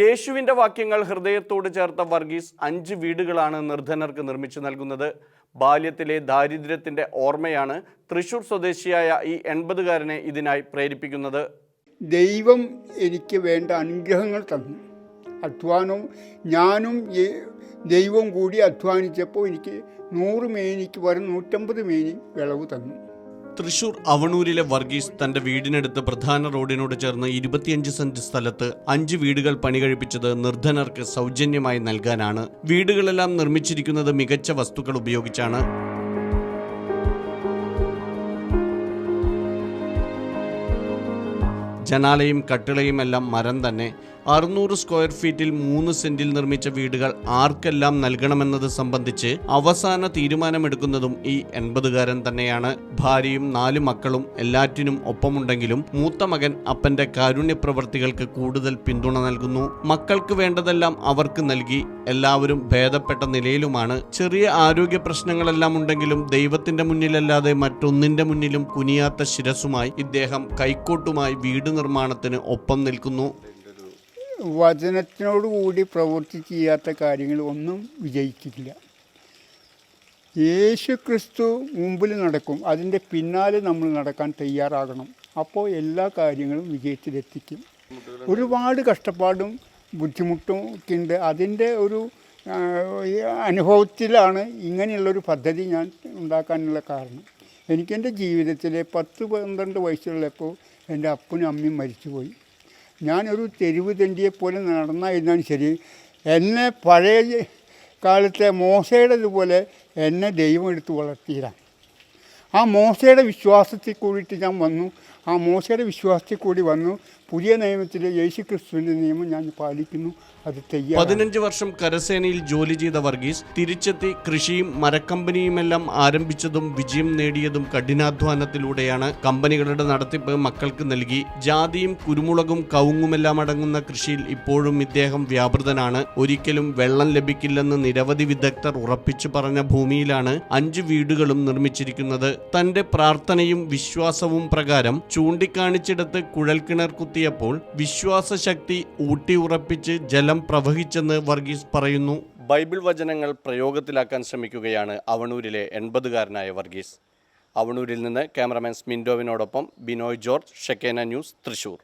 യേശുവിന്റെ വാക്യങ്ങൾ ഹൃദയത്തോട് ചേർത്ത വർഗീസ് അഞ്ച് വീടുകളാണ് നിർധനർക്ക് നിർമ്മിച്ചു നൽകുന്നത്. ബാല്യത്തിലെ ദാരിദ്ര്യത്തിന്റെ ഓർമ്മയാണ് തൃശൂർ സ്വദേശിയായ ഈ എൺപതുകാരനെ ഇതിനായി പ്രേരിപ്പിക്കുന്നത്. ദൈവം എനിക്ക് വേണ്ട അനുഗ്രഹങ്ങൾ തന്നു. അധ്വാനവും ഞാനും ദൈവം കൂടി അധ്വാനിച്ചപ്പോൾ എനിക്ക് നൂറ് മേനിക്ക് വരെ നൂറ്റമ്പത് മേനി വിളവ് തന്നു. തൃശൂർ അവണൂരിലെ വർഗീസ് തന്റെ വീടിനടുത്ത് പ്രധാന റോഡിനോട് ചേർന്ന് ഇരുപത്തിയഞ്ച് സെന്റ് സ്ഥലത്ത് അഞ്ച് വീടുകൾ പണി കഴിപ്പിച്ചത് നിർധനർക്ക് സൗജന്യമായി നൽകാനാണ്. വീടുകളെല്ലാം നിർമ്മിച്ചിരിക്കുന്നത് മികച്ച വസ്തുക്കൾ ഉപയോഗിച്ചാണ്. ജനാലയും കട്ടിളയും എല്ലാം മരം തന്നെ. അറുന്നൂറ് സ്ക്വയർ ഫീറ്റിൽ മൂന്ന് സെന്റിൽ നിർമ്മിച്ച വീടുകൾ ആർക്കെല്ലാം നൽകണമെന്നത് സംബന്ധിച്ച് അവസാന തീരുമാനമെടുക്കുന്നതും ഈ എൺപതുകാരൻ തന്നെയാണ്. ഭാര്യയും നാലു മക്കളും എല്ലാറ്റിനും ഒപ്പമുണ്ടെങ്കിലും മൂത്ത മകൻ അപ്പന്റെ കാരുണ്യ പ്രവർത്തികൾക്ക് കൂടുതൽ പിന്തുണ നൽകുന്നു. മക്കൾക്ക് വേണ്ടതെല്ലാം അവർക്ക് നൽകി എല്ലാവരും ഭേദപ്പെട്ട നിലയിലുമാണ്. ചെറിയ ആരോഗ്യ പ്രശ്നങ്ങളെല്ലാം ഉണ്ടെങ്കിലും ദൈവത്തിന്റെ മുന്നിലല്ലാതെ മറ്റൊന്നിന്റെ മുന്നിലും കുനിയാത്ത ശിരസുമായി ഇദ്ദേഹം കൈക്കോട്ടുമായി വീട് നിർമ്മാണത്തിന് ഒപ്പം നിൽക്കുന്നു. വചനത്തിനോടുകൂടി പ്രവൃത്തി ചെയ്യാത്ത കാര്യങ്ങൾ ഒന്നും വിജയിക്കില്ല യേശു ക്രിസ്തു മുമ്പിൽ നടക്കും. അതിന്റെ പിന്നാലെ നമ്മൾ നടക്കാൻ തയ്യാറാകണം. അപ്പോൾ എല്ലാ കാര്യങ്ങളും വിജയത്തിലെത്തിക്കും. ഒരുപാട് കഷ്ടപ്പാടും ബുദ്ധിമുട്ടും ഉണ്ട് അതിന്റെ ഒരു അനുഭവത്തിലാണ് ഇങ്ങനെയുള്ളൊരു പദ്ധതി ഞാൻ ഉണ്ടാക്കാനുള്ള കാരണം. എനിക്കെന്റെ ജീവിതത്തിലെ പത്ത് പന്ത്രണ്ട് വയസ്സുള്ളപ്പോൾ എന്റെ അപ്പനും അമ്മയും മരിച്ചുപോയി. ഞാനൊരു തെരുവ് തെണ്ടിയെപ്പോലെ നടന്നായിരുന്നാലും ശരി എന്നെ പഴയ കാലത്തെ മോശയുടേതുപോലെ എന്നെ ദൈവം എടുത്ത് വളർത്തിയതാണ് ആ മോശയുടെ വിശ്വാസത്തിൽ കൂടിയിട്ട് ഞാൻ വന്നു. ആ മോശയുടെ വിശ്വാസത്തിൽ കൂടി വന്നു. പുതിയ നിയമത്തിലെ യേശു ക്രിസ്തുവിന്റെ നിയമം ഞാൻ പാലിക്കുന്നു അത് തയ്യാറാണ്. പതിനഞ്ച് വർഷം കരസേനയിൽ ജോലി ചെയ്ത വർഗീസ് തിരിച്ചെത്തി കൃഷിയും മരക്കമ്പനിയുമെല്ലാം ആരംഭിച്ചതും വിജയം നേടിയതും കഠിനാധ്വാനത്തിലൂടെയാണ് കമ്പനികളുടെ നടത്തിപ്പ് മക്കൾക്ക് നൽകി. ജാതിയും കുരുമുളകും കവുങ്ങുമെല്ലാം അടങ്ങുന്ന കൃഷിയിൽ ഇപ്പോഴും ഇദ്ദേഹം വ്യാപൃതനാണ്. ഒരിക്കലും വെള്ളം ലഭിക്കില്ലെന്ന് നിരവധി വിദഗ്ധർ ഉറപ്പിച്ചു പറഞ്ഞ ഭൂമിയിലാണ് അഞ്ച് വീടുകളും നിർമ്മിച്ചിരിക്കുന്നത്. തന്റെ പ്രാർത്ഥനയും വിശ്വാസവും പ്രകാരം ചൂണ്ടിക്കാണിച്ചിടത്ത് കുഴൽക്കിണർ കുത്തിയപ്പോൾ വിശ്വാസശക്തി ഊട്ടി ഉറപ്പിച്ച് ജലം പ്രവഹിച്ചെന്ന് വർഗീസ് പറയുന്നു. ബൈബിൾ വചനങ്ങൾ പ്രയോഗത്തിലാക്കാൻ ശ്രമിക്കുകയാണ് അവണൂരിലെ എൺപതുകാരനായ വർഗീസ്. അവണൂരിൽ നിന്ന് ക്യാമറമാൻ സ്മിൻഡോവിനോടൊപ്പം ബിനോയ് ജോർജ് ഷെക്കേന ന്യൂസ് തൃശൂർ.